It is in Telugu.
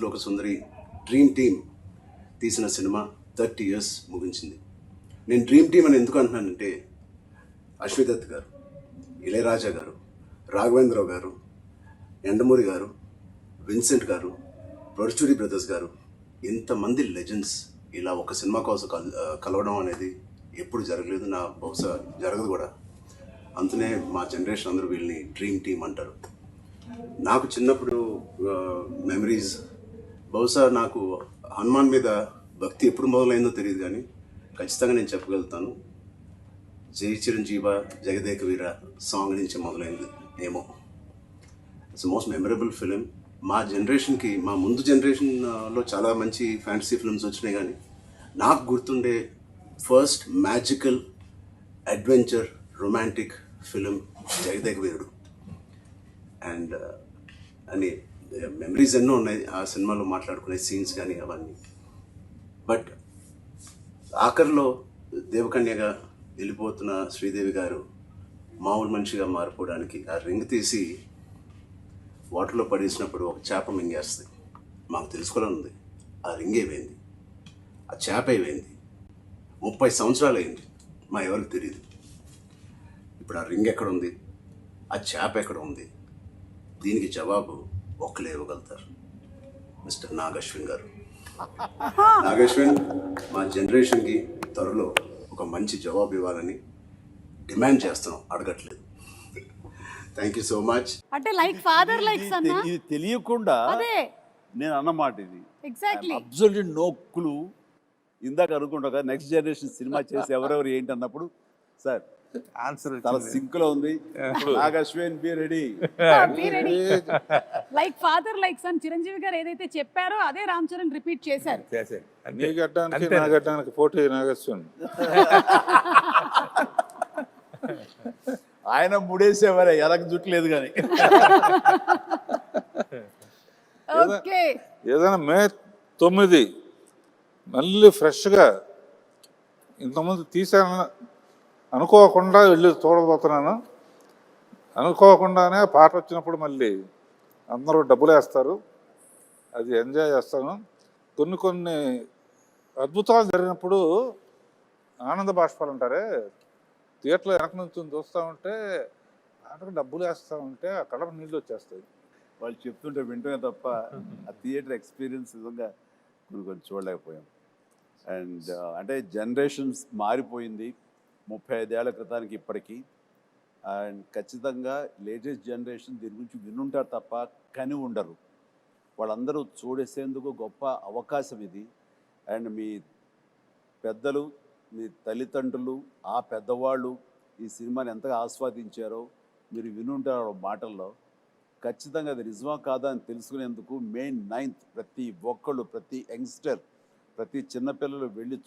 లోక సుందరి డ్రీమ్ టీమ్ తీసిన సినిమా థర్టీ ఇయర్స్ ముగించింది. నేను డ్రీమ్ టీమ్ అని ఎందుకు అంటున్నానంటే అశ్విదత్ గారు ఇళయరాజా గారు రాఘవేంద్రరావు గారు ఎండమూరి గారు విన్సెంట్ గారు పరుచూరి బ్రదర్స్ గారు ఇంతమంది లెజెండ్స్ ఇలా ఒక సినిమా కోసం కల్ కలవడం అనేది ఎప్పుడు జరగలేదు. నా బహుశా జరగదు కూడా. అందునే మా జనరేషన్ అందరూ వీళ్ళని డ్రీమ్ టీమ్ అంటారు. నాకు చిన్నప్పుడు మెమరీస్ బహుశా నాకు హనుమాన్ మీద భక్తి ఎప్పుడు మొదలైందో తెలియదు కానీ ఖచ్చితంగా నేను చెప్పగలుగుతాను. జై చిరంజీవ జగదేక వీర సాంగ్ నుంచి మొదలైంది ఏమో ఇట్స్ మోస్ట్ మెమరబుల్ ఫిలిం మా జనరేషన్కి మా ముందు జనరేషన్లో చాలా మంచి ఫ్యాంటసీ ఫిల్మ్స్ వచ్చినాయి కానీ నాకు గుర్తుండే first magical adventure romantic film Jagadeka Veerudu. And అని uh, మెమరీస్ ఎన్నో ఉన్నాయి ఆ సినిమాలో మాట్లాడుకునే సీన్స్ కానీ అవన్నీ. బట్ ఆఖరిలో దేవకన్యగా వెళ్ళిపోతున్న శ్రీదేవి గారు మామూలు మనిషిగా మారిపోవడానికి ఆ రింగ్ తీసి వాటర్లో పడేసినప్పుడు ఒక చేప మింగేస్తుంది. మాకు తెలుసుకోవాలని ఉంది. ఆ రింగ్ ఏమైంది ఆ చేప ఏమైంది ముప్పై సంవత్సరాలు అయింది. మా ఎవరికి తెలియదు ఇప్పుడు ఆ రింగ్ ఎక్కడ ఉంది? ఆ చేప ఎక్కడ ఉంది? దీనికి జవాబు ఒక్కలే ఇవ్వగలుగుతారు. మిస్టర్ నాగశ్విన్ గారు. నాగశ్విన్ మా జనరేషన్కి త్వరలో ఒక మంచి జవాబు ఇవ్వాలని డిమాండ్ చేస్తున్నాం. అడగట్లేదు. Thank you so much. అంటే లైక్ ఫాదర్ లైక్ తె- ఇది తెలియకుండా అదే. నేను అన్నమాట ఇది. ఎగ్జాక్ట్లీ అబ్జల్యూట్ నో క్లూ ఇందాక అనుకుంటా నెక్స్ట్ జనరేషన్ సినిమా చేసి ఎవరెవరు ఏంటి అన్నప్పుడు సార్ ఆన్సర్ చాలా సింక్లో ఉంది. Nag Ashwin be ready ready like father like son Chiranjeevi garu ఏదైతే చెప్పారో అదే రామ్ చరణ్ రిపీట్ చేశారు. చేసే నీ గడ్డానికి నా గడ్డానికి పోటీ నాగేశ్వన్? ఆయన ముడేసేవారే ఎలక జుట్టు లేదు కానీ ఓకే ఏదైనా మే తొమ్మిది మళ్ళీ ఫ్రెష్గా ఇంతకుముందు తీసాను అనుకోకుండా వెళ్ళి చూడబోతున్నాను అనుకోకుండానే పాట వచ్చినప్పుడు మళ్ళీ అందరూ డబ్బులు వేస్తారు. అది ఎంజాయ్ చేస్తాను. కొన్ని కొన్ని అద్భుతాలు జరిగినప్పుడు ఆనంద బాష్పాలు అంటారే థియేటర్లో వెనక నుంచి చూస్తూ ఉంటే అక్కడ డబ్బులు వేస్తూ ఉంటే ఆ కడప నీళ్ళు వచ్చేస్తాయి. వాళ్ళు చెప్తుంటే వింటమే తప్ప ఆ థియేటర్ ఎక్స్పీరియన్స్ విధంగా కొన్ని కొన్ని చూడలేకపోయాం. అండ్ అంటే జనరేషన్స్ మారిపోయింది. ముప్పై ఐదేళ్ళ క్రితానికి ఇప్పటికీ. అండ్ ఖచ్చితంగా లేటెస్ట్ జనరేషన్ దీని గురించి వినుంటారు తప్ప కని ఉండరు. వాళ్ళందరూ చూడేసేందుకు గొప్ప అవకాశం ఇది. అండ్ మీ పెద్దలు మీ తల్లిదండ్రులు ఆ పెద్దవాళ్ళు ఈ సినిమాని ఎంతగా ఆస్వాదించారో మీరు వినుంటారు మాటల్లో. ఖచ్చితంగా అది నిజమా కాదా అని తెలుసుకునేందుకు మే నైన్త్ ప్రతి ఒక్కళ్ళు ప్రతి యంగ్స్టర్ ప్రతి చిన్నపిల్లలు వెళ్ళి చూ